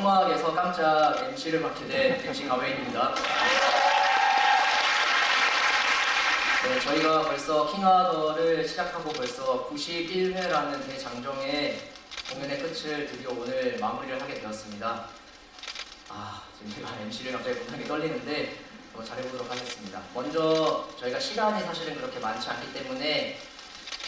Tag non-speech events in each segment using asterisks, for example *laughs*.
총무학에서 깜짝 MC를 맡게 된 MC 가웨인입니다. 네, 저희가 벌써 킹하더를 시작하고 벌써 91회라는 대장정의 공연의 끝을 드디어 오늘 마무리를 하게 되었습니다. 아, 지금 제가 MC를 갑자기 못하게 떨리는데 어, 잘해보도록 하겠습니다. 먼저 저희가 시간이 사실은 그렇게 많지 않기 때문에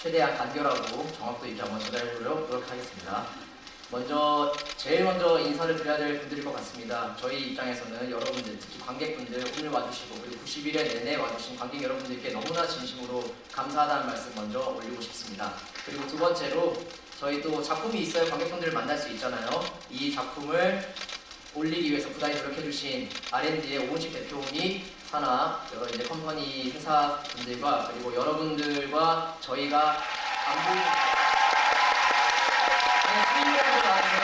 최대한 간결하고 정확도 있게 한번 전달해보도록 노력하겠습니다. 먼저 제일 먼저 인사를 드려야 될 분들일 것 같습니다. 저희 입장에서는 여러분들 특히 관객분들 오늘 와주시고 그리고 91회 내내 와주신 관객 여러분들께 너무나 진심으로 감사하다는 말씀 먼저 올리고 싶습니다. 그리고 두 번째로 저희 또 작품이 있어야 관객분들을 만날 수 있잖아요. 이 작품을 올리기 위해서 부단히 노력해주신 R&D의 오은식 대표 및 산하 여러 이제 컴퍼니 회사분들과 그리고 여러분들과 저희가 안부 네, 수익률도 나오세요.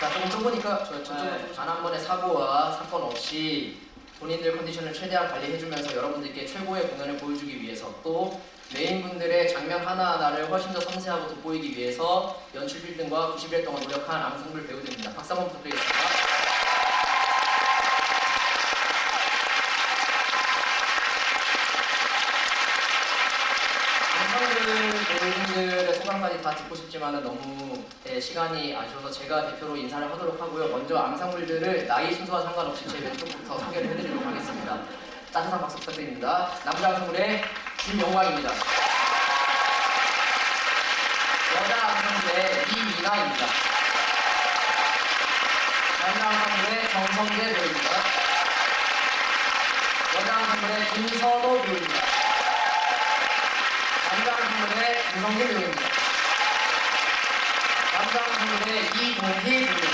자, 조금 좁으니까 저, 저, 네. 단한 번의 사고와 사건 없이 본인들 컨디션을 최대한 관리해주면서 여러분들께 최고의 공연을 보여주기 위해서 또 메인분들의 장면 하나하나를 훨씬 더 섬세하고 돋보이기 위해서 연출 빌딩과 90일 동안 노력한 앙상블 배우들입니다. 박수 한번 부탁드리겠습니다. 앙상블 배우분들의 소감까지 다 듣고 싶지만 너무 예, 시간이 아쉬워서 제가 대표로 인사를 하도록 하고요. 먼저 앙상블들을 나이 순서와 상관없이 제 왼쪽부터 소개를 해드리도록 하겠습니다. 따뜻한 박수 부탁드립니다. 남자 앙상블의 김영광입니다. 여자 앙상블의 이미나입니다. 남자 앙상블의 정성재 배우입니다. 여자 앙상블의 김선호 배우입니다. 앙상블의 김성진 배우입니다. 남자 앙상블의 이동희 배우입니다.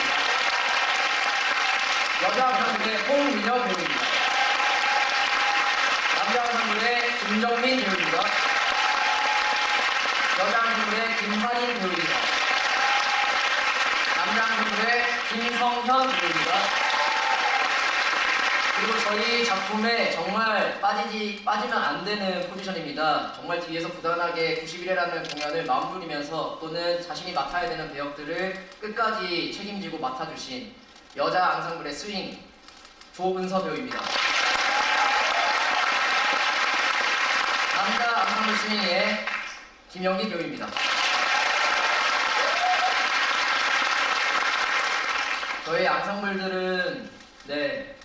여자 앙상블의 홍민혁 배우입니다. 남자 앙상블의 김정민 배우입니다. 여자 앙상블의 김환인 배우입니다. 남자 앙상블의 김성현 배우입니다. 그리고 저희 작품에 정말 빠지지 빠지면 안 되는 포지션입니다. 정말 뒤에서 부단하게 91회라는 공연을 마음 졸이면서 또는 자신이 맡아야 되는 배역들을 끝까지 책임지고 맡아주신 여자 앙상블의 스윙 조은서 배우입니다. 남자 앙상블 스윙의 김영기 배우입니다. 저희 앙상블들은 네,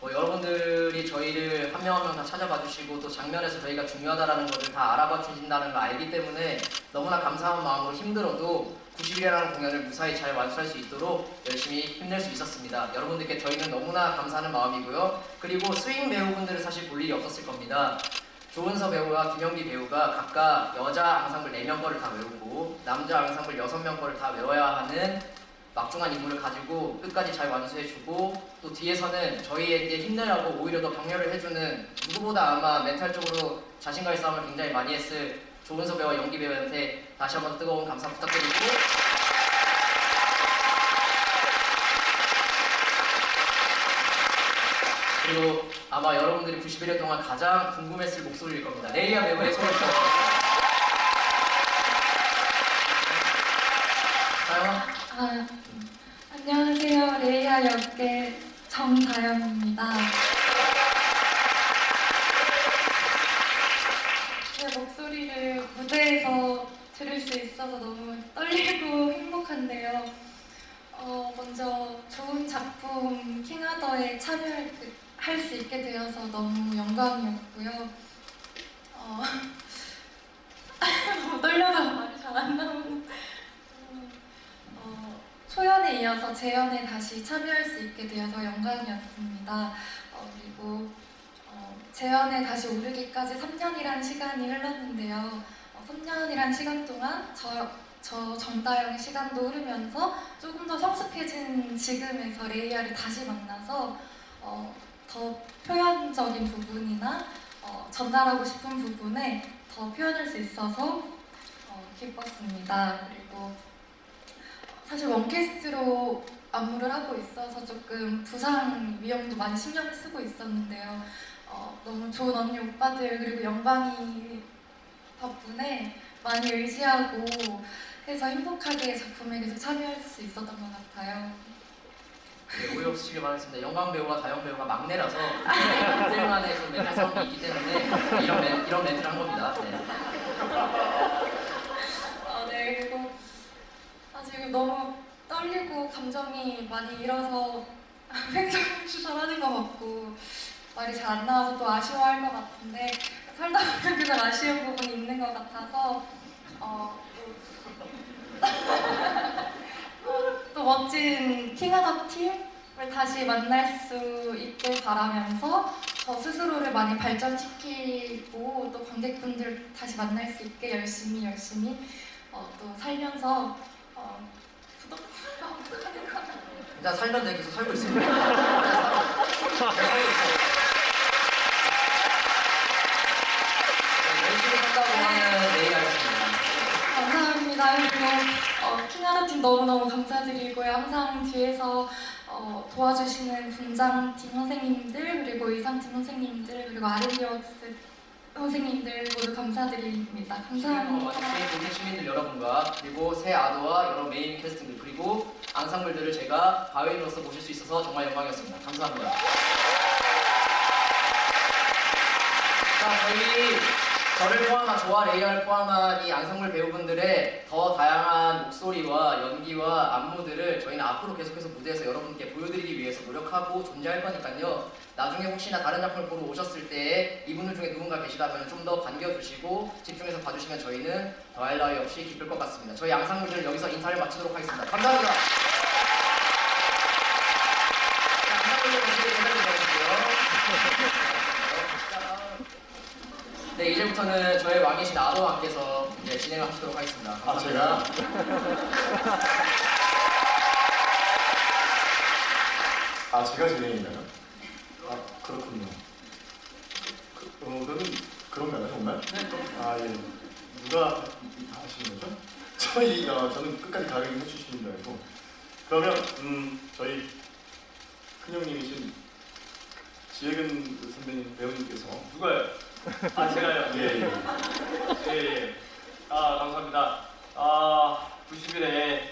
뭐 여러분들이 저희를 한 명 한 명 다 찾아봐 주시고 또 장면에서 저희가 중요하다라는 것을 다 알아봐 주신다는 걸 알기 때문에 너무나 감사한 마음으로 힘들어도 90일이라는 공연을 무사히 잘 완수할 수 있도록 열심히 힘낼 수 있었습니다. 여러분들께 저희는 너무나 감사하는 마음이고요. 그리고 스윙 배우분들은 사실 볼 일이 없었을 겁니다. 조은서 배우와 김영기 배우가 각각 여자 앙상블 4명 거를 다 외우고 남자 앙상블 6명 거를 다 외워야 하는 막중한 임무를 가지고 끝까지 잘 완수해주고 또 뒤에서는 저희에게 힘내라고 오히려 더 격려를 해주는 누구보다 아마 멘탈적으로 자신과의 싸움을 굉장히 많이 했을 조은서 배우와 연기 배우한테 다시 한번 뜨거운 감사 부탁드리고 그리고 아마 여러분들이 91일 동안 가장 궁금했을 목소리일 겁니다. 레이아 배우의 소리 부탁드립니다. 다영 아? 아, 안녕하세요. 레이아 역의 정다영입니다. 제 목소리를 무대에서 들을 수 있어서 너무 떨리고 행복한데요. 어, 먼저 좋은 작품 킹하더에 참여할 수 있게 되어서 너무 영광이었고요. 어, *laughs* 떨려서 말이 잘 안 나오는. 어, 초연에 이어서 재연에 다시 참여할 수 있게 되어서 영광이었습니다. 어, 그리고 어, 재연에 다시 오르기까지 3년이라는 시간이 흘렀는데요. 어, 3년이라는 시간 동안 저, 저 정다영의 시간도 흐르면서 조금 더 성숙해진 지금에서 레이아를 다시 만나서 어, 더 표현적인 부분이나 어, 전달하고 싶은 부분에 더 표현할 수 있어서 어, 기뻤습니다. 그리고 사실 원캐스트로 안무를 하고 있어서 조금 부상 위험도 많이 신경을 쓰고 있었는데요. 어, 너무 좋은 언니 오빠들 그리고 영광이 덕분에 많이 의지하고 해서 행복하게 작품에 계속 참여할 수 있었던 것 같아요. 네, 오해 없으시길 바라겠습니다. 영광 배우와 다영 배우가 막내라서 *laughs* 그들만의 좀 싸움이 있기 때문에 이런 멘, 이런 멘트를 한 겁니다. 네. 아, 네, 그리고 아, 지금 너무 떨리고 감정이 많이 일어서 *laughs* 횡설수 잘하는 것 같고 말이 잘 안 나와서 또 아쉬워할 것 같은데 살다 보면 그냥 아쉬운 부분이 있는 것 같아서 어, 또, 어, *laughs* 또 멋진 킹하더 팀을 다시 만날 수 있길 바라면서 저 스스로를 많이 발전시키고 또 관객분들 다시 만날 수 있게 열심히 열심히 어, 또 살면서 일단 살면 돼 계속 살고 있습니다. 계속 살고 있어요. *laughs* 네, 열심히 산다고 하면 내일 하겠습니다. 감사합니다. 그리고 어, 킹하더 팀 너무너무 감사드리고요. 항상 뒤에서 어, 도와주시는 분장팀 선생님들 그리고 의상팀 선생님들 그리고 아르디오스 선생님들 모두 감사드립니다. 감사합니다. 시민 국민 시민들 여러분과 그리고 새 아도와 여러 메인 캐스팅들 그리고 앙상블들을 제가 바웨인으로서 모실 수 있어서 정말 영광이었습니다. 감사합니다. 자, 저희 저를 포함한 저와 레이아를 포함한 이 앙상블 배우분들의 더 다양한 목소리와 연기와 안무들을 저희는 앞으로 계속해서 무대에서 여러분께 보여드리기 위해서 노력하고 존재할 거니까요. 나중에 혹시나 다른 작품을 보러 오셨을 때 이분들 중에 누군가 계시다면 좀 더 반겨주시고 집중해서 봐주시면 저희는 더할 나위 없이 기쁠 것 같습니다. 저희 앙상블들 여기서 인사를 마치도록 하겠습니다. 감사합니다. 자, 앙상블들 다시 인사를 드려주시고요. 네, 이제부터는 저의 왕이신 아도와 함께서 이제 진행을 하시도록 하겠습니다. 아, 감사합니다. *laughs* 아 제가 진행인가요? 아 그렇군요. 그, 어 그러면 그런가요 정말? 네, 그럼 아 예. 누가 하시는 거죠? *laughs* 저희 어, 저는 끝까지 가르쳐 해주시는 줄 알고. 그러면 음 저희 큰 형님이신 지혜근 선배님 배우님께서 누가요? 아 제가요. 예, 예. 예, 예. 아 감사합니다. 아 90일에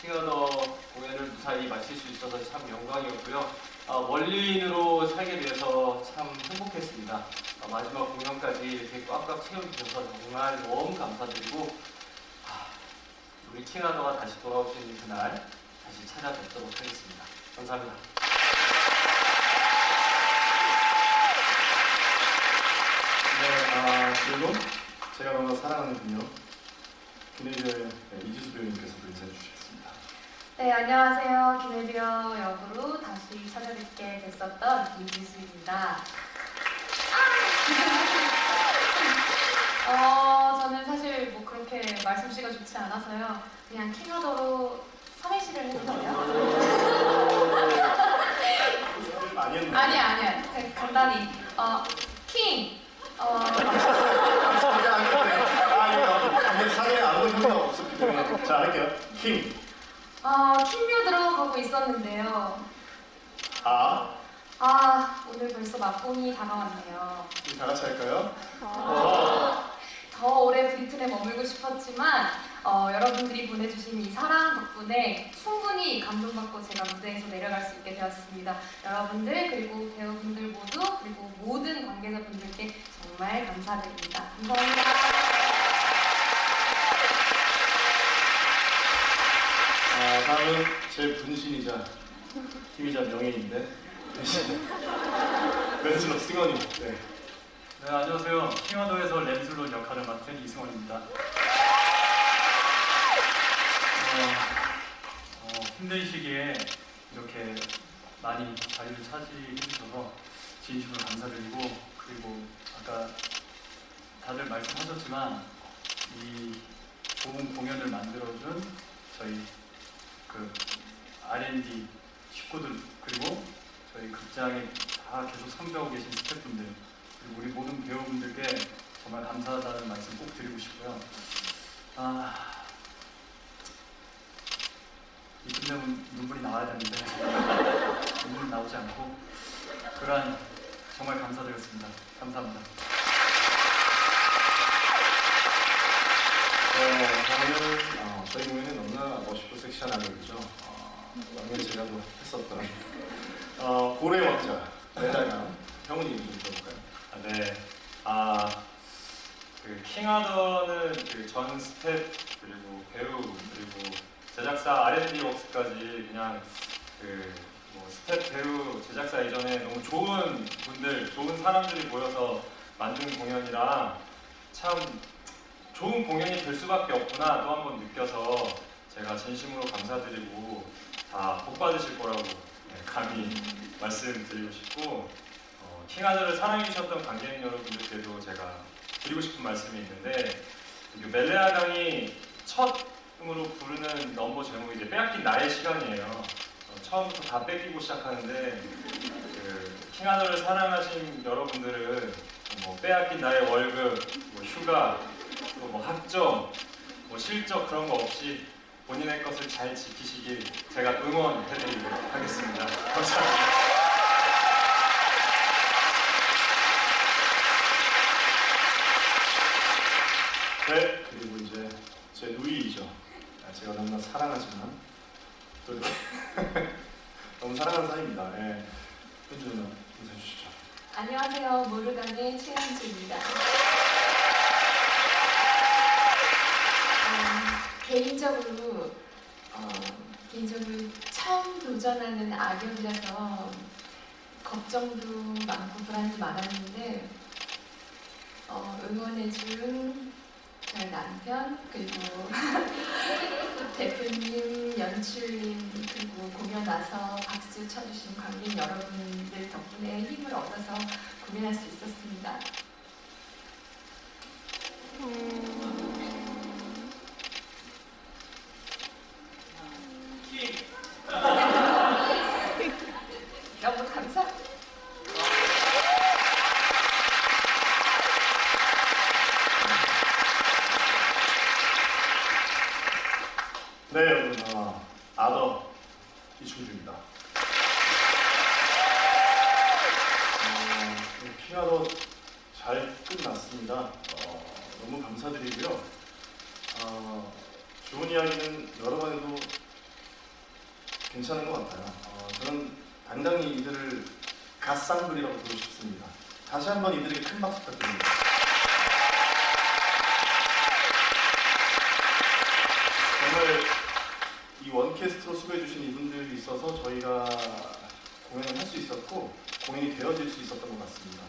킹어더 공연을 무사히 마칠 수 있어서 참 영광이었고요. 아, 원리인으로 살게 돼서 참 행복했습니다. 아, 마지막 공연까지 이렇게 꽉꽉 채워주셔서 정말 너무 감사드리고 아, 우리 킹어더가 다시 돌아오신 그날 다시 찾아뵙도록 하겠습니다. 감사합니다. 네, 아 그리고 제가 너무 사랑하는 분요 기네리의 이지수 배우님께서 인사해 주시겠습니다. 네, 안녕하세요. 기네비어 역으로 다시 찾아뵙게 됐었던 이지수입니다. *laughs* 어, 저는 사실 뭐 그렇게 말솜씨가 좋지 않아서요. 그냥 킹하더로 삼행시를 해주세요. *laughs* 많이 했는데. 아니, 아니야. 그냥 간단히. 어, 킹. 어, 아, 자 할게요. 킹, 어, 킹묘 들어가고 있었는데요. 아, 아, 오늘 벌써 막공이 다가왔네요. 우리 다 같이 할까요? 더 오래 브리튼에 머물고 싶었지만 어, 여러분들이 보내주신 이 사랑 덕분에 충분히 감동받고 제가 무대에서 내려갈 수 있게 되었습니다. 여러분들 그리고 배우분들 모두 그리고 모든 관계자분들께 정말 감사드립니다. 감사합니다. 아, 다음은 제 분신이자 힘이자 명예인데 *laughs* 렌슬러 승원이. 네. 네, 안녕하세요. 킹어더에서 렌슬론 역할을 맡은 이승원입니다. 어, 어, 힘든 시기에 이렇게 많이 자리를 차지해 주셔서 진심으로 감사드리고 그리고 아까 다들 말씀하셨지만 이 좋은 공연을 만들어준 저희 그 R&D 식구들 그리고 저희 극장에 다 계속 상주하고 계신 스태프분들 그리고 우리 모든 배우분들께 정말 감사하다는 말씀 꼭 드리고 싶고요. 아, 이쯤 되면 눈물이 나와야 되는데 *laughs* 눈물 나오지 않고 그러한 정말 감사드렸습니다. 감사합니다. 어, 다음은 어, 저희 공연에 너무나 멋있고 섹시한 아들이죠. 어, 왕년 제가 또 했었던 어, 고래 왕자 매달강 형님 좀 들어볼까요? 아, 네. 아, 그 킹하더는 그 전 스텝 그리고 배우 그리고 제작사 R&D 웍스까지 그냥 그 뭐 스텝 배우 제작사 이전에 너무 좋은 분들, 좋은 사람들이 모여서 만든 공연이라 참 좋은 공연이 될 수밖에 없구나 또 한 번 느껴서 제가 진심으로 감사드리고 다 복 받으실 거라고 네, 감히 말씀드리고 싶고 어, 킹하드를 사랑해 주셨던 관객 여러분들께도 제가 드리고 싶은 말씀이 있는데 그 멜레아 강이 첫으로 부르는 넘버 제목이 이제 빼앗긴 나의 시간이에요. 어, 처음부터 다 뺏기고 시작하는데 그 킹하드를 사랑하신 여러분들은 뭐 빼앗긴 나의 월급, 뭐 휴가, 또 뭐 학점, 뭐 실적 그런 거 없이 본인의 것을 잘 지키시길 제가 응원해드리도록 하겠습니다. 감사합니다. 네, 그리고 이제 제 누이이죠. 아, 제가 너무나 사랑하지만 또 이렇게 *laughs* 너무 사랑하는 사이입니다. 예. 현주 누나 인사해 주시죠. 안녕하세요. 모르간의 최현주입니다. 음, 개인적으로 어, 개인적으로 처음 도전하는 악역이라서 걱정도 많고 불안도 많았는데 어, 응원해준 저희 남편 그리고 *laughs* 대표님, 연출님 그리고 공연 와서 박수 쳐주신 관객 여러분들 덕분에 힘을 얻어서 공연할 수 있었습니다. 너무 감사합니다. 네, 여러분, 어, 아더 이충주입니다. 어, 킹아더 잘 끝났습니다. 어, 너무 감사드리고요. 어, 좋은 이야기는 여러 번 해도 괜찮은 것 같아요. 어, 저는 당당히 이들을 갓쌍불이라고 부르고 싶습니다. 다시 한번 이들에게 큰 박수 부탁드립니다. 정말 이 원캐스트로 수고해주신 이분들이 있어서 저희가 공연을 할 수 있었고 공연이 되어질 수 있었던 것 같습니다.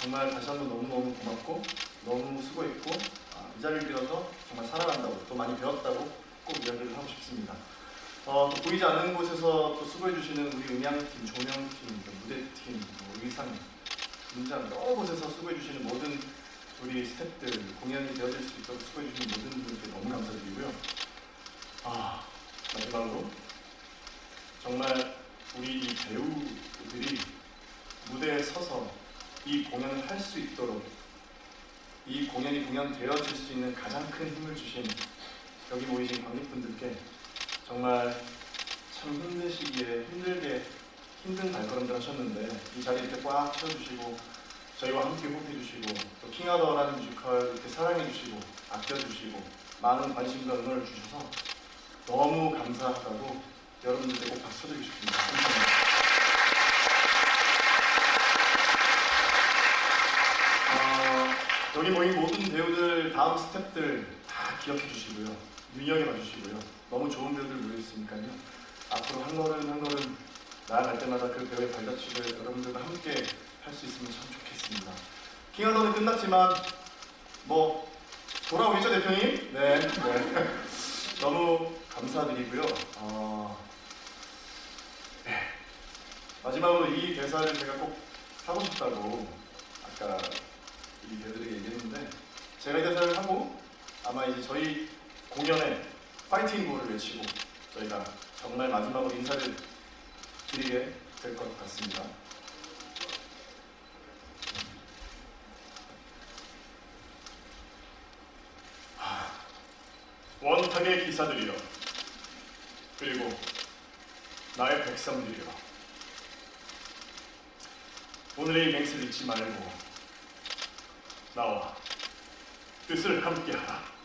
정말 다시 한번 너무너무 고맙고 너무 수고했고 아, 이 자리를 빌어서 정말 사랑한다고 또 많이 배웠다고 꼭 이야기를 하고 싶습니다. 어, 또 보이지 않는 곳에서 또 수고해 주시는 우리 음향팀, 조명팀, 또 무대팀, 또 의상, 분장 여러 곳에서 수고해 주시는 모든 우리 스태프들 공연이 되어질 수 있도록 수고해 주시는 모든 분들께 너무 감사드리고요. 아 마지막으로 정말 우리 이 배우들이 무대에 서서 이 공연을 할 수 있도록 이 공연이 공연되어질 수 있는 가장 큰 힘을 주신 여기 모이신 관객분들께 정말 참 힘든 시기에 힘들게 힘든 발걸음들 하셨는데 이 자리 이렇게 꽉 채워주시고 저희와 함께 호흡해주시고 또 킹하더라는 뮤지컬 이렇게 사랑해주시고 아껴주시고 많은 관심과 응원을 주셔서 너무 감사하다고 여러분들께 꼭 박수 드리고 싶습니다. 감사합니다. 어, 여기 모인 모든 배우들, 다음 스태프들 다 기억해 주시고요. 눈여겨봐 주시고요. 너무 좋은 배우들 모여있으니까요. 앞으로 한 걸음 한 걸음 나아갈 때마다 그 배우의 발자취를 여러분들과 함께 할 수 있으면 참 좋겠습니다. 킹하더는 끝났지만 뭐 돌아오겠죠 대표님? 네. 네. *laughs* 너무 감사드리고요. 어, 네. 마지막으로 이 대사를 제가 꼭 하고 싶다고 아까 이 배우들에게 얘기했는데 제가 이 대사를 하고 아마 이제 저희 공연에 파이팅 구호를 외치고 저희가 정말 마지막으로 인사를 드리게 될 것 같습니다. 원탁의 기사들이여 그리고 나의 백성들이여 오늘의 이 맹세를 잊지 말고 나와 뜻을 함께하라